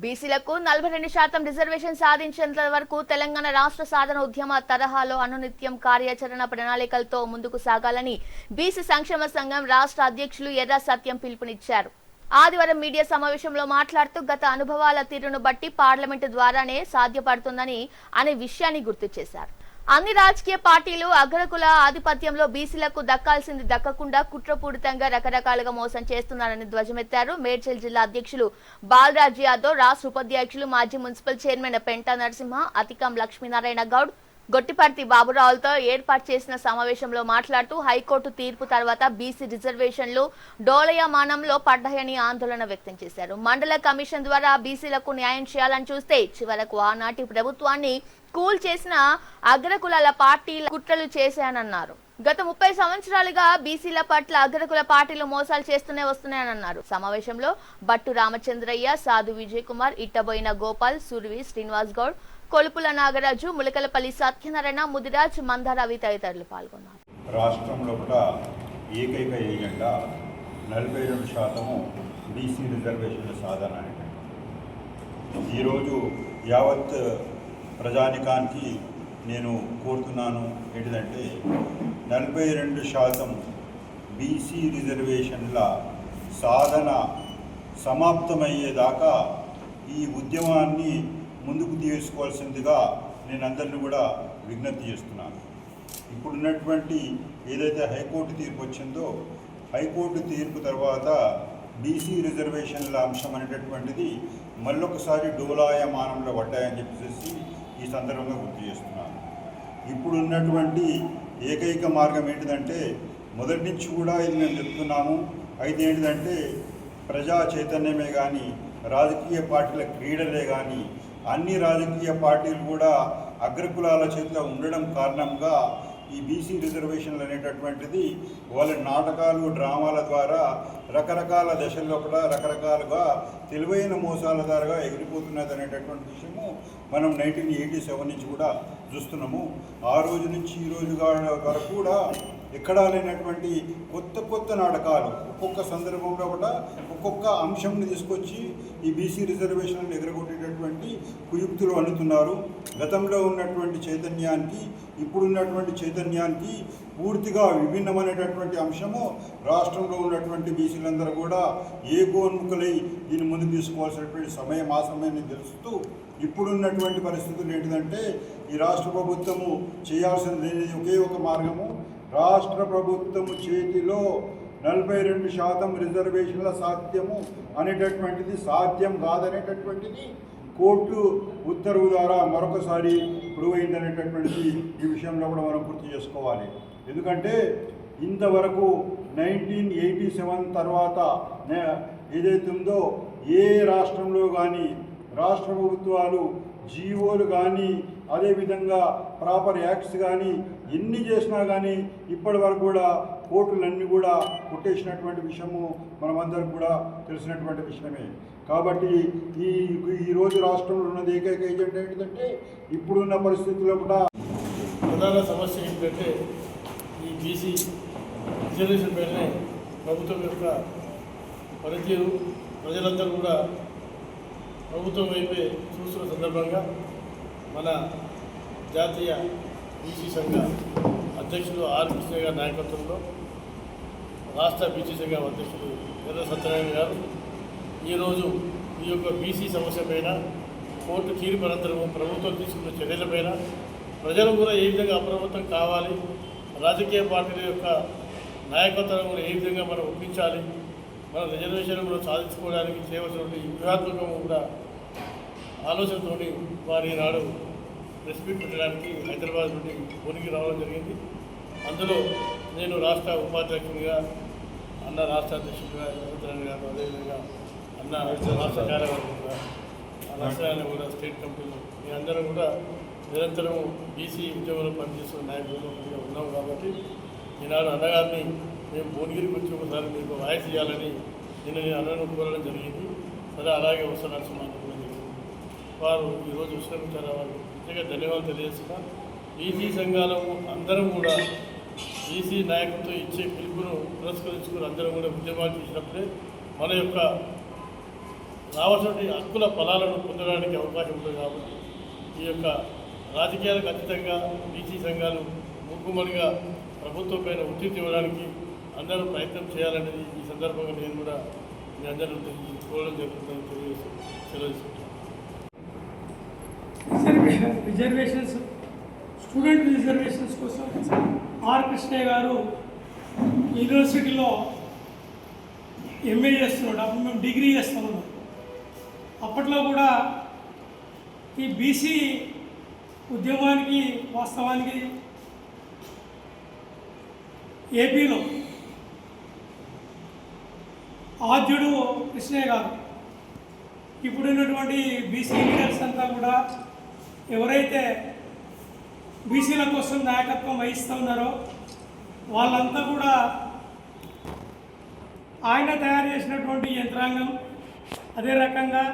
బీసీలకు నలభై రెండు శాతం రిజర్వేషన్ సాధించేంత వరకు తెలంగాణ రాష్ట్ర సాధన ఉద్యమ తరహాలో అనునిత్యం కార్యాచరణ ప్రణాళికలతో ముందుకు సాగాలని బీసీ సంక్షేమ సంఘం రాష్ట్ర అధ్యక్షులు ఎర్ర సత్యం పిలుపునిచ్చారు. ఆదివారం మీడియా సమావేశంలో మాట్లాడుతూ గత అనుభవాల తీరును బట్టి పార్లమెంటు ద్వారానే సాధ్యపడుతుందని అనే విషయాన్ని గుర్తు చేశారు. అన్ని రాజకీయ పార్టీలు అగ్రకుల ఆధిపత్యంలో బీసీలకు దక్కాల్సింది దక్కకుండా కుట్రపూరితంగా రకరకాలుగా మోసం చేస్తున్నారని ధ్వజమెత్తారు. మేడ్చల్ జిల్లా అధ్యక్షులు బాలరాజ్ యాదవ్ రాష్ట్ర ఉపాధ్యక్షులు మాజీ మున్సిపల్ చైర్మన్ పెంటా నరసింహ అతికం లక్ష్మీనారాయణ గౌడ్ గొట్టిపర్తి బాబురావులతో ఏర్పాటు చేసిన సమావేశంలో మాట్లాడుతూ హైకోర్టు తీర్పు తర్వాత బీసీ రిజర్వేషన్లు డోలయమానంలో పడ్డాయని ఆందోళన వ్యక్తం చేశారు. మండల కమిషన్ ద్వారా బీసీలకు న్యాయం చేయాలని చూస్తే చివరకు ఆనాటి ప్రభుత్వాన్ని కూల్ చేసిన అగ్రకులాల పార్టీల కుట్రలు చేశానన్నారు. గత ముప్పై సంవత్సరాలుగా బీసీల పట్ల అగ్రకుల పార్టీలు మోసాలు చేస్తూనే వస్తున్నాయని అన్నారు సమావేశంలో బట్టు రామచంద్రయ్య సాధు విజయ్ కుమార్ ఇట్టబోయిన గోపాల్ సుర్వి శ్రీనివాస్ గౌడ్ కొలుపుల నాగరాజు ములకలపల్లి సత్యనారాయణ ముదిరాజ్ మందారవి తదితరులు పాల్గొన్నారు. రాష్ట్రంలో కూడా ఏకైక ఏజెండా నలభై రెండు శాతము బీసీ రిజర్వేషన్ల సాధన ఈరోజు యావత్ ప్రజానికానికి నేను కోరుతున్నాను ఏంటిదంటే నలభై రెండు శాతం బీసీ రిజర్వేషన్ల సాధన సమాప్తమయ్యేదాకా ఈ ఉద్యమాన్ని ముందుకు తీసుకోవాల్సిందిగా నేను అందరిని కూడా విజ్ఞప్తి చేస్తున్నాను. ఇప్పుడున్నటువంటి ఏదైతే హైకోర్టు తీర్పు వచ్చిందో హైకోర్టు తీర్పు తర్వాత బీసీ రిజర్వేషన్ల అంశం అనేటటువంటిది మళ్ళొకసారి డోలాయమానంలో పడ్డాయని చెప్పేసి ఈ సందర్భంగా గుర్తు చేస్తున్నాను. ఇప్పుడున్నటువంటి ఏకైక మార్గం ఏంటిదంటే మొదటి నుంచి కూడా ఇది మేము చెప్తున్నాము అయితే ఏంటిదంటే ప్రజా చైతన్యమే కానీ రాజకీయ పార్టీల క్రీడలే కానీ అన్ని రాజకీయ పార్టీలు కూడా అగ్రకులాల చేతిలో ఉండడం కారణంగా ఈ బీసీ రిజర్వేషన్లు అనేటటువంటిది వాళ్ళ నాటకాలు డ్రామాల ద్వారా రకరకాల దశల్లో కూడా రకరకాలుగా తెలివైన మోసాల ద్వారా ఎగిరిపోతున్నది అనేటటువంటి విషయము మనం నైన్టీన్ ఎయిటీ సెవెన్ నుంచి కూడా చూస్తున్నాము. ఆ రోజు నుంచి ఈ రోజు వరకు కూడా ఎక్కడా లేనటువంటి కొత్త కొత్త నాటకాలు. ఒక్కొక్క సందర్భంలో కూడా ఒక్కొక్క అంశంని తీసుకొచ్చి ఈ బీసీ రిజర్వేషన్లు ఎగరగొట్టేటటువంటి కుయుక్తులు అనుతున్నారు గతంలో ఉన్నటువంటి చైతన్యానికి ఇప్పుడున్నటువంటి చైతన్యానికి పూర్తిగా విభిన్నమైనటువంటి అంశము. రాష్ట్రంలో ఉన్నటువంటి బీసీలందరూ కూడా ఏకోన్ముఖులై దీన్ని ముందు తీసుకోవాల్సినటువంటి సమయం ఆ సమయాన్ని తెలుస్తూ ఇప్పుడున్నటువంటి పరిస్థితులు ఏంటిదంటే ఈ రాష్ట్ర ప్రభుత్వము చేయాల్సింది ఒకే ఒక మార్గము. రాష్ట్ర ప్రభుత్వము చేతిలో నలభై రెండు శాతం రిజర్వేషన్ల సాధ్యము అనేటటువంటిది సాధ్యం కాదనేటటువంటిది కోర్టు ఉత్తర్వు ద్వారా మరొకసారి ప్రూవైందనేటటువంటిది ఈ విషయంలో కూడా మనం గుర్తు చేసుకోవాలి. ఎందుకంటే ఇంతవరకు నైన్టీన్ ఎయిటీ సెవెన్ తర్వాత నే- ఏ రాష్ట్రంలో కానీ రాష్ట్ర ప్రభుత్వాలు జీవోలు కానీ అదేవిధంగా ప్రాపర్ యాక్ట్స్ కానీ ఎన్ని చేసినా కానీ ఇప్పటి వరకు కూడా కోర్టులన్నీ కూడా కొట్టేసినటువంటి విషయము మనమందరం కూడా తెలిసినటువంటి విషయమే. కాబట్టి ఈ ఈరోజు రాష్ట్రంలో ఉన్నది ఏకైక ఏజెంట్ ఏంటంటే ఇప్పుడున్న పరిస్థితుల్లో కూడా ప్రధాన సమస్య ఏంటంటే ఈ బీసీ రిజర్వేషన్ పైనే ప్రభుత్వం యొక్క పనితీరు ప్రజలందరూ కూడా ప్రభుత్వం వైపే చూస్తున్న సందర్భంగా మన జాతీయ బీసీ సంఘ అధ్యక్షులు ఆర్ కృష్ణ గారి నాయకత్వంలో రాష్ట్ర బీసీ సంఘం అధ్యక్షుడు ఎర్ర సత్యనారాయణ గారు ఈరోజు ఈ యొక్క బీసీ సమస్య పైన కోర్టు తీర్పు అనంతరం ప్రభుత్వం తీసుకున్న చర్యలపైన ప్రజలు కూడా ఏ విధంగా అప్రమత్తం కావాలి రాజకీయ పార్టీల యొక్క నాయకత్వం కూడా ఏ విధంగా మనం ఒప్పించాలి మన రిజర్వేషన్ సాధించుకోవడానికి చేయవలసినటువంటి వ్యూహాత్మకం కూడా ఆలోచనతోటి వారి నాడు ప్రెస్ మీట్ పెట్టడానికి హైదరాబాద్ నుండి పోనికి రావడం జరిగింది. అందులో నేను రాష్ట్ర ఉపాధ్యక్షునిగా అన్న రాష్ట్ర అధ్యక్షుడిగా యువతరాణి గారు అదేవిధంగా అన్న రాష్ట్ర కార్యవర్గంగా రాష్ట్రాన్ని కూడా స్టేట్ కంపెనీలు మీ అందరం కూడా నిరంతరం బీసీ ఉద్యోగంలో పనిచేస్తున్న నాయకులు ఒకటిగా ఉన్నాం కాబట్టి ఈనాడు అన్నగారిని మేము భువనగిరికి వచ్చి ఒకసారి మీకు వాయిస్ చేయాలని నిన్న నేను అన్నను కోరడం జరిగింది. సరే అలాగే వస్తున్నారు సుమారు జరిగింది వారు ఈరోజు విశ్రమించారు. వారు ముఖ్యంగా ధన్యవాదాలు తెలియజేస్తున్నా. ఈసీ సంఘాలము అందరం కూడా బీసీ నాయకులతో ఇచ్చే పిలుపును పురస్కరించుకుని అందరం కూడా ఉద్యమాలు చేసినప్పుడే మన యొక్క రావాల్సిన హక్కుల ఫలాలను పొందడానికి అవకాశం ఉంటుంది కాబట్టి ఈ యొక్క రాజకీయాలకు అతీతంగా బీసీ సంఘాలు ముక్కుమడిగా ప్రభుత్వం పైన ఒత్తిడి ఇవ్వడానికి అందరూ ప్రయత్నం చేయాలనేది ఈ సందర్భంగా నేను కూడా మీ అందరూ కోరడం జరుగుతుందని తెలియజేసి సెలవు రిజర్వేషన్స్ స్టూడెంట్ రిజర్వేషన్స్ కోసం ఆర్ కృష్ణయ్య గారు యూనివర్సిటీలో ఎంఏ చేస్తున్నాడు. అప్పుడు మేము డిగ్రీ చేస్తున్నాం అప్పట్లో కూడా ఈ బీసీ ఉద్యమానికి వాస్తవానికి ఏపీలో ఆద్యుడు కృష్ణయ్య గారు. ఇప్పుడున్నటువంటి బీసీ లీడర్స్ అంతా కూడా ఎవరైతే బీసీల కోసం నాయకత్వం వహిస్తూ ఉన్నారో వాళ్ళంతా కూడా ఆయన తయారు చేసినటువంటి యంత్రాంగం అదే రకంగా